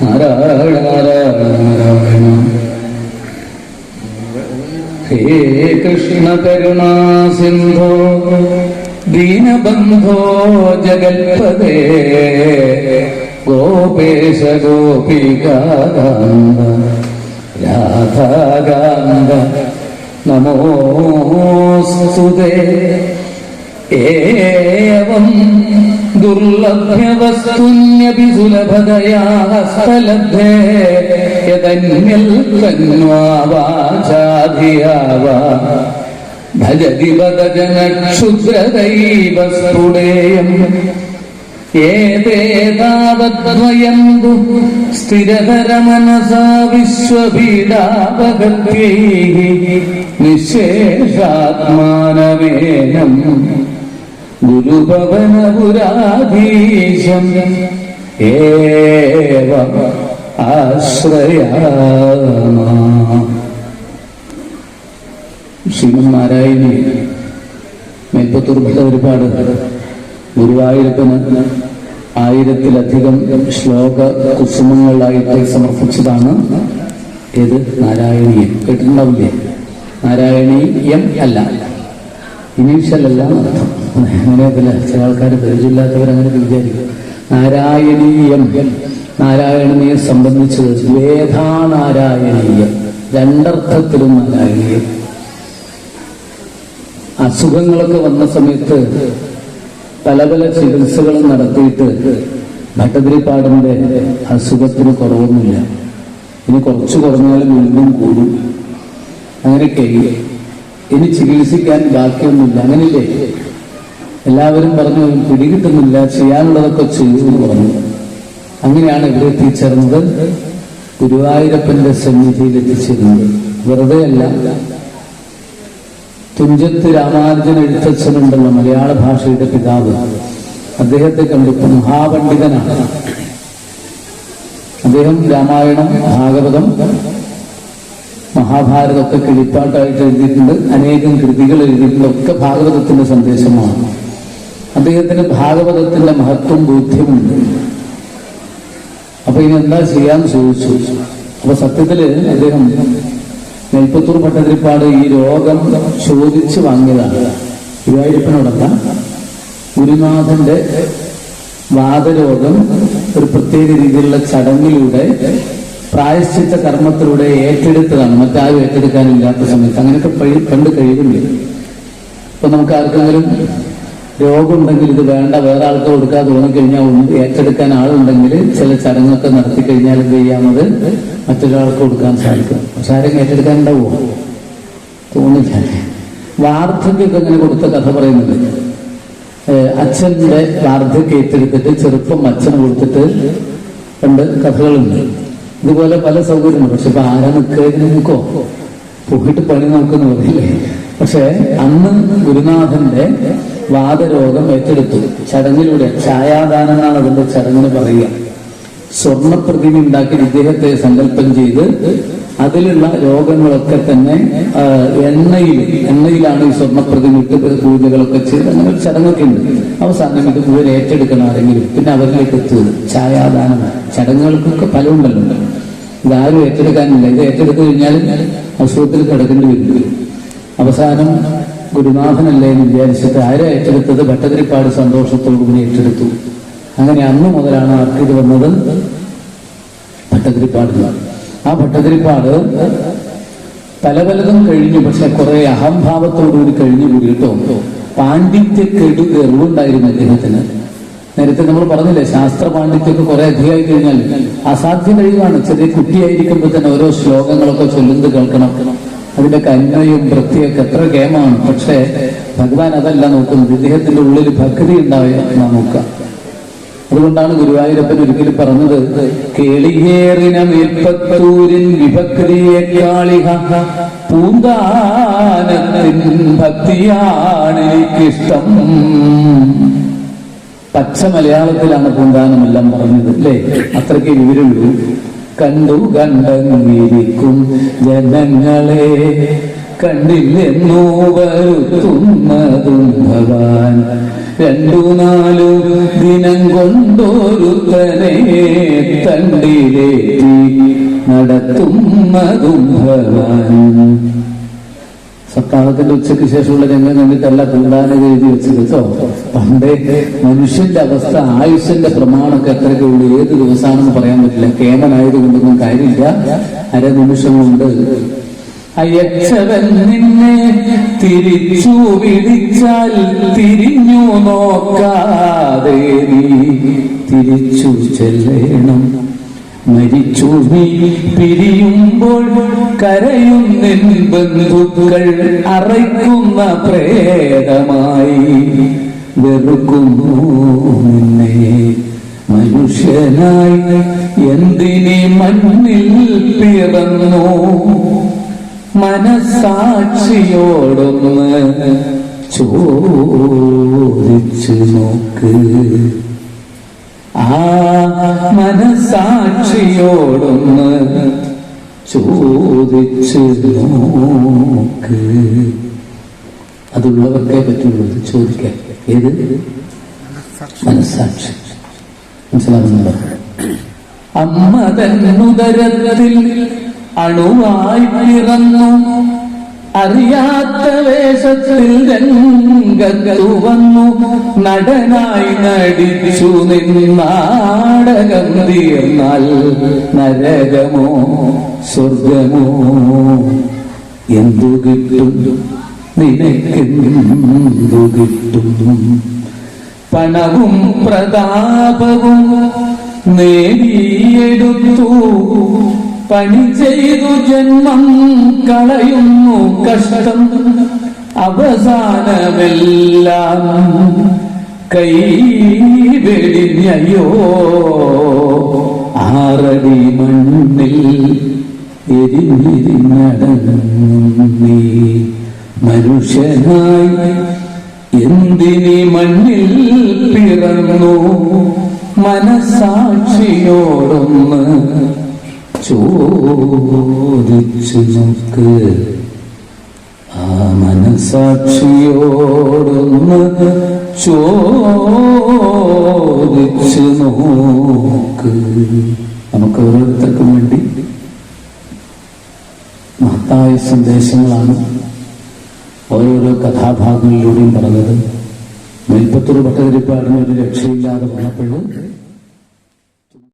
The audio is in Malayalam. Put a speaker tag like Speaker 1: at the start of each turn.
Speaker 1: നാരായണ നാരായണ നാരായണ ഹേ കൃഷ്ണ കരുണാ സിന്ധോ ദീനബന്ധോ ജഗൽപദേ ഗോപേശ ഗോപികാന്ത രാധാകാന്ത നമോസ്തുതേ ഏവം ദുർലഭ്യവസ്തുന്യപി സുലഭതയാ ഹസ്തലബ്ധേ യതന്യൽ തന്വാവാചാധിയാവാ. ഭജതി വദജന ക്ഷുദ്രദൈവ സ്ഫുടേയം ഏതേതാവദ്വയന്തു സ്ഥിരതരമനസാ വിശ്വപീഡാപഗത്യൈः നിശേഷാത്മാനമേനം. ഗുരുഭവനപുരാധീശം ഏവ ശ്രീമന്മാരായി മേൽപ്പത്തൂർ ഭട്ട ഒരുപാട് ഗുരുവായൂരപ്പന് ആയിരത്തിലധികം ശ്ലോക കുസുമങ്ങളായിട്ട് സമർപ്പിച്ചതാണ്. ഏത്? നാരായണീയം. കേട്ടിട്ടുണ്ടാവില്ലേ? നാരായണീയം അല്ല. ഇനീഷ്യലല്ല അങ്ങനെ അങ്ങനെയല്ല ചില ആൾക്കാർ പരിചയമില്ലാത്തവർ അങ്ങനെ വിചാരിക്കും. നാരായണീയം. നാരായണനെ സംബന്ധിച്ചത് വേദാനാരായണീയം. രണ്ടർത്ഥത്തിലും നാരായണീയം. അസുഖങ്ങളൊക്കെ വന്ന സമയത്ത് പല പല ചികിത്സകളും നടത്തിയിട്ട് ഭട്ടതിരിപ്പാടിന്റെ അസുഖത്തിന് കുറവൊന്നുമില്ല. ഇനി കുറച്ച് കുറഞ്ഞാലും വീണ്ടും കൂടും. അങ്ങനെയൊക്കെ ഇനി ചികിത്സിക്കാൻ ബാക്കിയൊന്നുമില്ല. അങ്ങനെയില്ലേ? എല്ലാവരും പറഞ്ഞു പിടികിട്ടുന്നില്ല ചെയ്യാനുള്ളതൊക്കെ ചെയ്തു പറഞ്ഞു. അങ്ങനെയാണ് ഇവിടെ എത്തിച്ചേർന്നത്. ഗുരുവായൂരപ്പന്റെ സന്നിധിയിൽ എത്തിച്ചേരുന്നത് വെറുതെ അല്ല. തുഞ്ചത്ത് രാമാനുജൻ എഴുത്തച്ഛനുണ്ടല്ലോ മലയാള ഭാഷയുടെ പിതാവ്. അദ്ദേഹത്തെ കണ്ടിട്ട് മഹാപണ്ഡിതനാണ്. അദ്ദേഹം രാമായണം ഭാഗവതം മഹാഭാരതമൊക്കെ കിളിപ്പാട്ടായിട്ട് എഴുതിയിട്ടുണ്ട്. അനേകം കൃതികൾ എഴുതിയിട്ടുണ്ട്. ഒക്കെ ഭാഗവതത്തിന്റെ സന്ദേശമാണ്. അദ്ദേഹത്തിന് ഭാഗവതത്തിന്റെ മഹത്വം ബോധ്യമുണ്ട്. അപ്പൊ ഇനി എന്താ ചെയ്യാന്ന് ചോദിച്ചു. അപ്പൊ സത്യത്തിൽ അദ്ദേഹം നെൽപ്പത്തൂർ ഭട്ടതിരിപ്പാട് ഈ രോഗം ചോദിച്ചു വാങ്ങിയതാണ്. ഗുരുവായൂരപ്പനോടൊപ്പം ഗുരുനാഥന്റെ വാദരോഗം ഒരു പ്രത്യേക രീതിയിലുള്ള ചടങ്ങിലൂടെ പ്രായശ്ചിത്ത കർമ്മത്തിലൂടെ ഏറ്റെടുത്തതാണ്. മറ്റാരും ഏറ്റെടുക്കാനില്ലാത്ത സമയത്ത് അങ്ങനെയൊക്കെ പണ്ട് കഴിയുന്നില്ല ഇപ്പൊ നമുക്ക് ആർക്കെങ്കിലും രോഗമുണ്ടെങ്കിൽ ഇത് വേണ്ട വേറെ ആൾക്ക് കൊടുക്കാതെ തോന്നിക്കഴിഞ്ഞാൽ ഏറ്റെടുക്കാൻ ആളുണ്ടെങ്കിൽ ചില ചടങ്ങൊക്കെ നടത്തി കഴിഞ്ഞാൽ എന്ത് ചെയ്യാമത്? മറ്റൊരാൾക്ക് കൊടുക്കാൻ സാധിക്കും. പക്ഷെ ആരെങ്കിലും ഏറ്റെടുക്കാൻ ഉണ്ടാവുമോ തോന്നില്ല അങ്ങനെ കൊടുത്ത കഥ പറയുന്നുണ്ട് അച്ഛന്റെ വാർദ്ധക്യം ഏറ്റെടുത്തിട്ട് ചെറുപ്പം അച്ഛന് കൊടുത്തിട്ട് രണ്ട് കഥകളുണ്ട്. ഇതുപോലെ പല സൗകര്യമുണ്ട് പക്ഷെ ഇപ്പൊ ആരാ നിൽക്കുന്നതിന് നിൽക്കോ പോയിട്ട് പണി നോക്കുന്ന പക്ഷെ അന്ന് ഗുരുനാഥന്റെ വാദരോഗം ഏറ്റെടുത്തു. ചടങ്ങിലൂടെ ഛായാദാനം എന്നാണ് അതിന്റെ ചടങ്ങിന് പറയുക. സ്വർണ പ്രതിമ ഉണ്ടാക്കി ഇദ്ദേഹത്തെ സങ്കല്പം ചെയ്ത് അതിലുള്ള രോഗങ്ങളൊക്കെ തന്നെ എണ്ണയിൽ എണ്ണയിലാണ് ഈ സ്വർണ പ്രതിമ പൂജകളൊക്കെ ചെയ്ത് അങ്ങനെ ചടങ്ങൊക്കെ ഉണ്ട്. അവസാനം ഇത് മുഴുവൻ ഏറ്റെടുക്കണം ആരെങ്കിലും. പിന്നെ അവരിലേക്ക് എത്തുന്നത് ഛായാദാനം. ചടങ്ങുകൾക്കൊക്കെ ഫലമുണ്ടല്ലോ ഇതാരും ഏറ്റെടുക്കാനില്ല. ഇത് ഏറ്റെടുത്തു കഴിഞ്ഞാൽ അസുഖത്തിൽ കിടക്കേണ്ടി വരും. അവസാനം ഗുരുനാഥനല്ലേ എന്ന് വിചാരിച്ചിട്ട് ആരെ ഏറ്റെടുത്തത്? ഭട്ടതിരിപ്പാട് സന്തോഷത്തോടുകൂടി ഏറ്റെടുത്തു. അങ്ങനെ അന്ന് മുതലാണ് ആർക്ക് ഇത് വന്നത്? ഭട്ടതിരിപ്പാട് ആ ഭട്ടതിരിപ്പാട് പല പലതും കഴിഞ്ഞു. പക്ഷെ കുറെ അഹംഭാവത്തോടുകൂടി കഴിഞ്ഞു കൂടിയിട്ടോ? പാണ്ഡിത്യ കെടു എറിവുണ്ടായിരുന്നു അദ്ദേഹത്തിന്. നേരത്തെ നമ്മൾ പറഞ്ഞില്ലേ ശാസ്ത്ര പാണ്ഡിത്യമൊക്കെ കുറെ അധികമായി കഴിഞ്ഞാൽ അസാധ്യം കഴിയുമാണ് ചെറിയ കുട്ടിയായിരിക്കുമ്പോൾ തന്നെ ഓരോ ശ്ലോകങ്ങളൊക്കെ ചൊല്ലുന്നത് കേൾക്കണം. അതിന്റെ കന്മയും വൃത്തിയൊക്കെ എത്ര ഗേമാണ് പക്ഷേ ഭഗവാൻ അതല്ല നോക്കുന്നത്. ഇദ്ദേഹത്തിന്റെ ഉള്ളിൽ ഭക്തി ഉണ്ടാവുക നാം നോക്കുക. അതുകൊണ്ടാണ് ഗുരുവായൂരപ്പൻ ഒരിക്കലും പറഞ്ഞത് കേളിയേറിന വിഭക്തിയേക്കാളിഹ പൂന്താനത്തിൻ ഭക്തിയാണ് എനിക്കിഷ്ടം പച്ച മലയാളത്തിലാണ് പൂന്താനമെല്ലാം പറഞ്ഞത് അല്ലേ? അത്രയ്ക്ക് വിവരമുള്ളൂ. കണ്ടു കണ്ടങ്ങിരിക്കും ജനങ്ങളെ കണ്ടില്ലെന്നു വരുത്തുന്നതും ഭഗവാൻ. രണ്ടു നാലു ദിനം കൊണ്ടൊരുത്തനെ തണ്ടിലേറ്റി നടത്തുന്നതും ഭവാൻ സപ്താഹത്തിന്റെ ഉച്ചയ്ക്ക് ശേഷമുള്ള രംഗം കണ്ടിട്ടല്ല കുണ്ടാന എഴുതി വെച്ചത് കേട്ടോ പണ്ടേ മനുഷ്യന്റെ അവസ്ഥ ആയുഷ്യന്റെ പ്രമാണമൊക്കെ എത്രയൊക്കെ ഉള്ളൂ. ഏത് ദിവസമാണെന്ന് പറയാൻ പറ്റില്ല. കേമനായതുകൊണ്ടൊന്നും കാര്യമില്ല. അര നിമിഷമുണ്ട്. അയച്ചവൻ നിന്നെ തിരിച്ചു വിളിച്ചാൽ തിരിഞ്ഞു നോക്കാതെ നീ തിരിച്ചു ചെല്ലണം. മരിച്ചു പിരിയുമ്പോൾ കരയുന്നിൻ ബന്ധുക്കൾ അറയ്ക്കുന്ന പ്രേതമായി വെറുക്കുന്നു നിന്നെ. മനുഷ്യനായി എന്തിനെ മണ്ണിൽ പിറന്നു? മനസാക്ഷിയോടൊന്ന് ചോദിച്ചു നോക്ക്. ആ മനസാക്ഷിയോടൊന്ന് ചോദിച്ചു നോക്ക്. അതുള്ളവർക്കേ പറ്റുള്ളൂ ചോദിക്കാൻ. ഏത്? മനസാക്ഷി. മനസ്സിലാകുന്നുണ്ടോ? അമ്മ തന്നുദരത്തിൽ അണുവായി പിറന്നു. അറിയാത്ത വേഷത്തിൽ രംഗത്തു വന്നു. നടനായി നടിച്ചു നിന്നാടകം തീർന്നാൽ നരകമോ സ്വർഗമോ? എന്തു കിട്ടും? നിനക്കെന്തു കിട്ടും? പണവും പ്രതാപവും നേടിയെടുത്തു. പണി ചെയ്തു ജന്മം കളയുന്നു കഷ്ടം. അവസാനമെല്ലാം കൈ വെടിഞ്ഞയോ ആറടി മണ്ണിൽ എരിഞ്ഞിരിഞ്ഞടങ്ങി മനുഷ്യനായി എന്തിനി മണ്ണിൽ പിറന്നു? മനസാക്ഷിയോടൊന്ന് ചോദിച്ചു നോക്ക് ആ മനസാക്ഷിയോടൊന്ന് ചോദിച്ചു നോക്ക്. നമുക്ക് ഓരോരുത്തർക്കും വേണ്ടി മഹത്തായ സന്ദേശങ്ങളാണ് ഓരോരോ കഥാഭാഗങ്ങളിലൂടെയും പറഞ്ഞത്. മേൽപ്പത്തൂർ ഭട്ടതിരിപ്പാടിന് ഒരു രക്ഷയില്ലാതെ വന്നപ്പോഴും